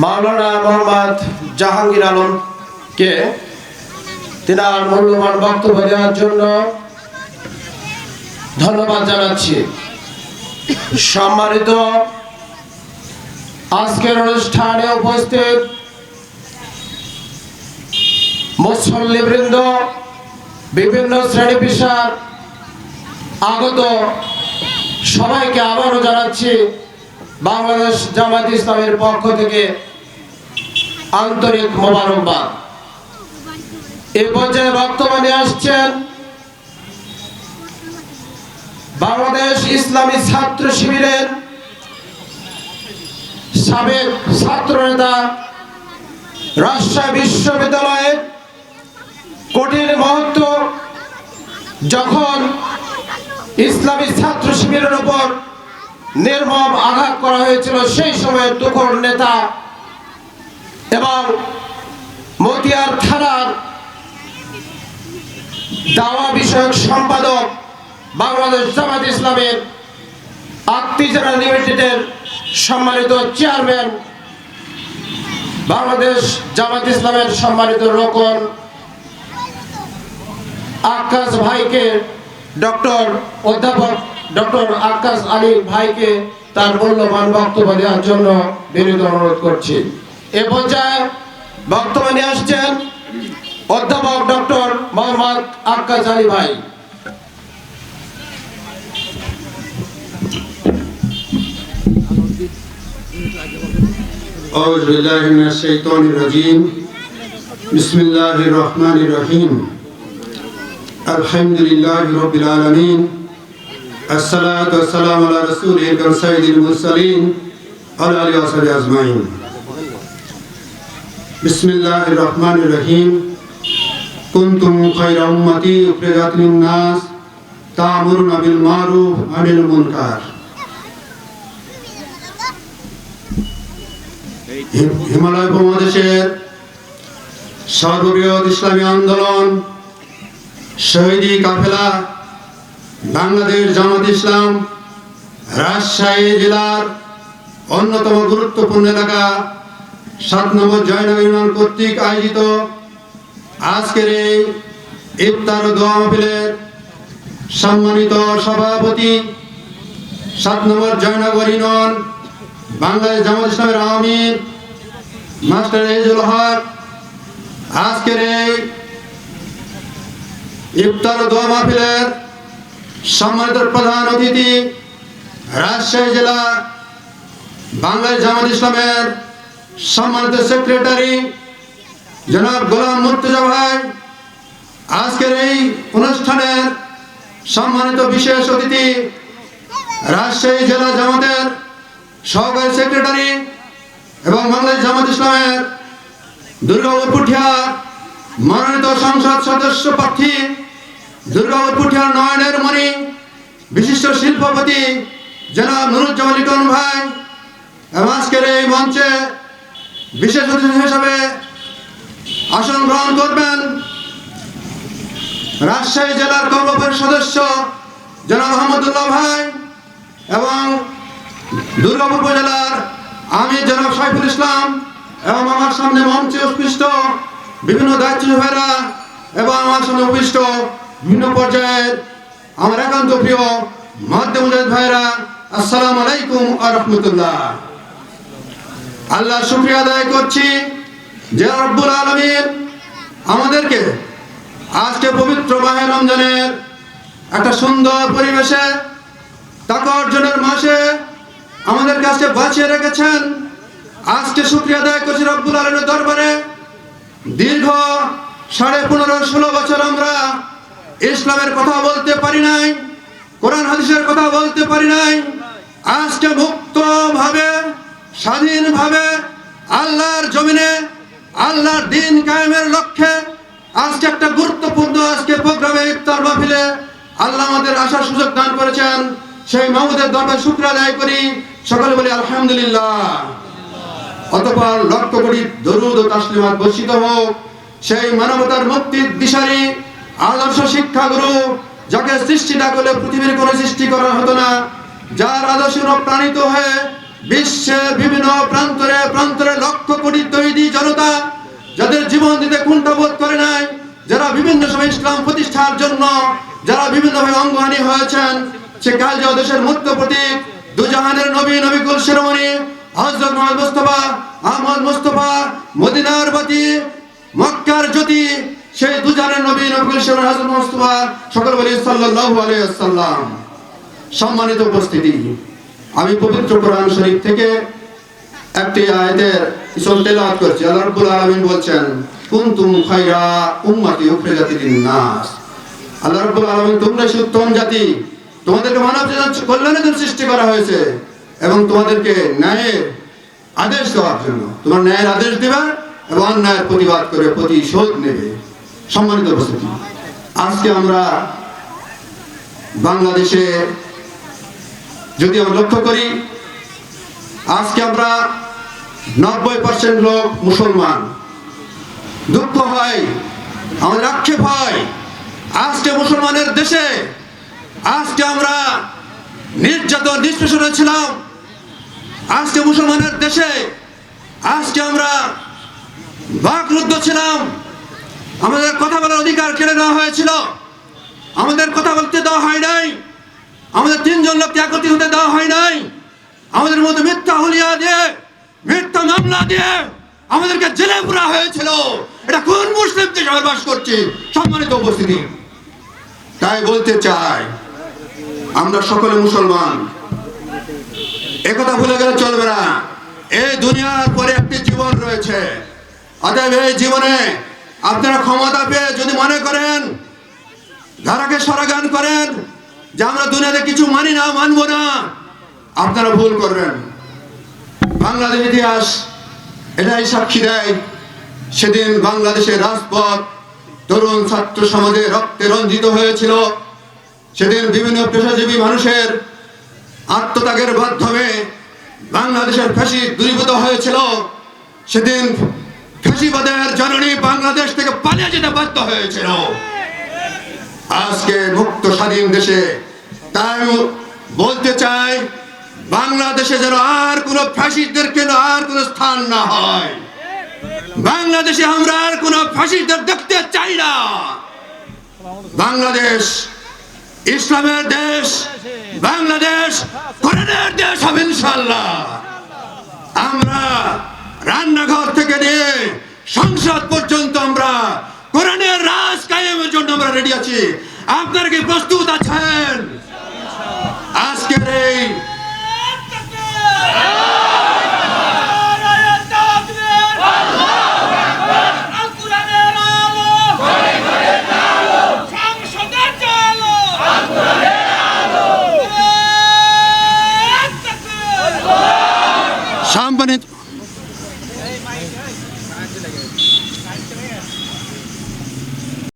মাওলানা মোহাম্মদ জাহাঙ্গীর আলমকে তিনার মূল্যবান বক্তব্য দেওয়ার জন্য ধন্যবাদ জানাচ্ছি। সম্মানিত আজকের অনুষ্ঠানে উপস্থিত মুসল্লিবৃন্দ, বিভিন্ন শ্রেণি পেশার আগত সবাইকে আবারও জানাচ্ছি বাংলাদেশ জামাত ইসলামের পক্ষ থেকে আন্তরিক মোবারকবাদ। এ পর্যায়ে নিয়ে আসছেন বাংলাদেশ ইসলামী ছাত্র শিবিরের সাবেক ছাত্র নেতা রাজশাহী বিশ্ববিদ্যালয়ের কঠিন মহত্ব যখন ইসলামী ছাত্র শিবিরের উপর নির্মম আঘাত করা হয়েছিল সেই সময় তুখর নেতা এবং মতিয়ার থানার দাওয়া বিষয়ক সম্পাদক বাংলাদেশ জামাত ইসলামের আত্মিজারা লিমিটেডের সম্মানিত চেয়ারম্যান বাংলাদেশ জামাত ইসলামের সম্মানিত রোকন আকাশ ভাইকে ডক্টর অধ্যাপক ডক্টর আকাশ আলী ভাইকে তার মূল্যবান বক্তব্য দেওয়ার জন্য বিনীত অনুরোধ করছি এ পর্যায়ে বক্তব্য নিয়ে আসছেন অধ্যাপক ডক্টর মোহাম্মদ আকাশ আলী ভাই أعوذ بالله من الشيطان الرجيم بسم الله الرحمن الرحيم الحمد لله رب العالمين الصلاة والسلام على رسوله الكريم سيد المرسلين على آله وصحبه أجمعين بسم الله الرحمن الرحيم كنتم خير أمتي أخرجت للناس تأمرون بالمعروف عن المنكر হিম- হিমালয় উপমহাদেশের সর্ববৃহৎ ইসলামী আন্দোলন শহীদি কাফেলা বাংলাদেশ জামাত ইসলাম রাজশাহী জেলার অন্যতম গুরুত্বপূর্ণ এলাকা সাত নম্বর জয়নগর ইউনিয়ন কর্তৃক আয়োজিত আজকের এই ইফতার দোয়া সম্মানিত সভাপতি সাত নম্বর জয়নগর ইউনিয়ন বাংলাদেশ জামাত ইসলামের আমির মাস্টার এজুল হক আজকের এই ইফতার দোয়া মাহফিলের সম্মানিত প্রধান অতিথি, রাজশাহী জেলা বাংলাদেশ জামাত ইসলামের সম্মানিত সেক্রেটারি, জনাব গোলাম মুর্তজা ভাই। আজকের এই অনুষ্ঠানের সম্মানিত বিশেষ অতিথি রাজশাহী জেলা জামাতের সহকারী সেক্রেটারি এবং বাংলাদেশ জামাত ইসলামের দুর্গাপুর পুঠিয়া মনোনীত সংসদ সদস্য প্রার্থী দুর্গাপুর পুঠিয়া নয়নের মণি, বিশিষ্ট শিল্পপতি জনাব নুরুজ্জামান লিটন ভাই আজকের এই মঞ্চে বিশেষ অতিথি হিসাবে আসন গ্রহণ করবেন রাজশাহী জেলার কর্মপরিষদ সদস্য জনাব আহমদুল্লাহ ভাই এবং দুর্গাপুর উপজেলার আমি জনাব সাইফুল ইসলাম এবং আমার সামনে মঞ্চে উপস্থিত বিভিন্ন দায়িত্ব ভাইরা এবং আমার সামনে উপস্থিত বিভিন্ন পর্যায়ের আমার একান্ত প্রিয় মাধ্যম ভাইরা আসসালাম আলাইকুম আ রহমতুল্লাহ। আল্লাহ শুক্রিয়া আদায় করছি। যে রব্বুল আলমিন আমাদেরকে আজকে পবিত্র মাহে রমজানের একটা সুন্দর পরিবেশে টাকা অর্জনের মাসে আমাদের কাছে বাঁচিয়ে রেখেছেন। আজকে শুক্রিয়া আদায় করছি রব্বুল আলমের দরবারে। দীর্ঘ সাড়ে পনেরো ষোলো বছর আমরা ইসলামের কথা বলতে পারি নাই, কোরআন হাদিসের কথা বলতে পারি নাই। আজকে মুক্তভাবে, স্বাধীনভাবে আল্লাহর জমিনে, আল্লাহর দিন কায়েমের লক্ষ্যে আজকে একটা গুরুত্বপূর্ণ আজকে প্রোগ্রামে ইফতার মাহফিলে আল্লাহ আমাদের আসার সুযোগ দান করেছেন। সেই মাহমুদের দরবার শুক্র আদায় করি। সকলে বলি, আলহামদুলিল্লাহ। অতপর লক্ষ কোটি দরুদ ও তাসলিমাত বর্ষিত হোক। সেই মানবতার মুক্তির দিশারি আদর্শ শিক্ষাগুরু যাকে সৃষ্টি না করলে পৃথিবীর কোনো সৃষ্টি করা হতো না। যার আদর্শ অনুপ্রাণিত হয়ে বিশ্বের বিভিন্ন প্রান্তরে প্রান্তরে লক্ষ কোটি তৈরি জনতা যাদের জীবন দিতে কুণ্ঠাবোধ করে নাই, যারা বিভিন্ন সময় ইসলাম প্রতিষ্ঠার জন্য, যারা বিভিন্নভাবে অঙ্গহানি হয়েছেন, সে কালজা দেশের মুক্ত প্রতীক, দুজাহানের নবী নবিকুল শিরোমণি হজরত মোহাম্মদ মুস্তফা, আহমদ মুস্তফা, মদিনার বাতি, মক্কার জ্যোতি সেই দুজাহানের নবী শিরোমণি হজরত মুস্তফা সকল বলি, সাল্লাল্লাহু আলাইহি ওয়াসাল্লাম। সম্মানিত উপস্থিতি, আমি পবিত্র কোরআন শরীফ থেকে একটি আয়াতের ইসল তেলাওয়াত করছি। আল্লাহ রাব্বুল আলামিন বলছেন, কুনতুম খায়রা উম্মতি উখরিজাত লিন-নাস। আল্লাহ রাব্বুল আলামিন, তোমরা উত্তম জাতি, তোমাদেরকে মানব কল্যাণের জন্য সৃষ্টি করা হয়েছে এবং তোমাদেরকে ন্যায়ের আদেশ দেওয়ার জন্য। তোমার ন্যায়ের আদেশ দেবে এবং অন্যায়ের প্রতিবাদ করে প্রতিশোধ নেবে। সম্মানিত উপস্থিতি। আজকে আমরা বাংলাদেশে যদি আমরা লক্ষ্য করি, আজকে আমরা নব্বই পার্সেন্ট লোক মুসলমান। দুঃখ হয়, আমাদের আক্ষেপ হয়, আজকে মুসলমানের দেশে, আজকে আমরা নির্যাতন, নিষ্পেষণে ছিলাম। আজকে মুসলমানের দেশে, আজকে আমরা বাকরুদ্ধ ছিলাম। আমাদের কথা বলার অধিকার কেড়ে নেওয়া হয়েছিল। আমাদের কথা বলতে দেওয়া হয় নাই। আমাদের তিনজন লোককে একত্রিত হতে দেওয়া হয় নাই। আমাদের মধ্যে মিথ্যা হুলিয়া দিয়ে, মিথ্যা মামলা দিয়ে আমাদেরকে জেলে পুরা হয়েছিল। এটা কোন মুসলিম দেশে বাস করছি? সম্মানিত উপস্থিতি। তাই বলতে চাই, আমরা সকলে মুসলমান। একথা ভুলে গেলে চলবে না। এই দুনিয়ার পরে একটি জীবন রয়েছে। অতএব এই জীবনে আপনারা ক্ষমতা পেয়ে যদি মনে করেন, ধারাকে সরাগান করেন, যে আমরা দুনিয়াতে কিছু মানি না, মানব না, আপনারা ভুল করবেন। বাংলাদেশ ইতিহাস এটাই সাক্ষী দেয়, সেদিন বাংলাদেশের রাজপথ তরুণ ছাত্র সমাজে রক্তে রঞ্জিত হয়েছিল। সেদিন বিভিন্ন পেশাজীবী মানুষের আত্মত্যাগের মাধ্যমে বাংলাদেশের ফাঁসি দূরীভূত হয়েছিল। সেদিন ফাঁসিবাদের জননী বাংলাদেশ থেকে পালিয়ে যেতে বাধ্য হয়েছিল। আজকে মুক্ত স্বাধীন দেশে তাই বলতে চাই, বাংলাদেশে যেন আর কোন ফাঁসিদের কেন আর কোন স্থান না হয়। বাংলাদেশে আমরা আর কোন ফাঁসিদের দেখতে চাই না। বাংলাদেশ ইসলামের দেশ, বাংলাদেশ কোরআনের দেশ হবে ইনশাল্লাহ আমরা রান্নাঘর থেকে নিয়ে সংসদ পর্যন্ত আমরা কোরআনের রাজ কায়েমের জন্য আমরা রেডি আছি। আপনারা কি প্রস্তুত আছেন? আজকের এই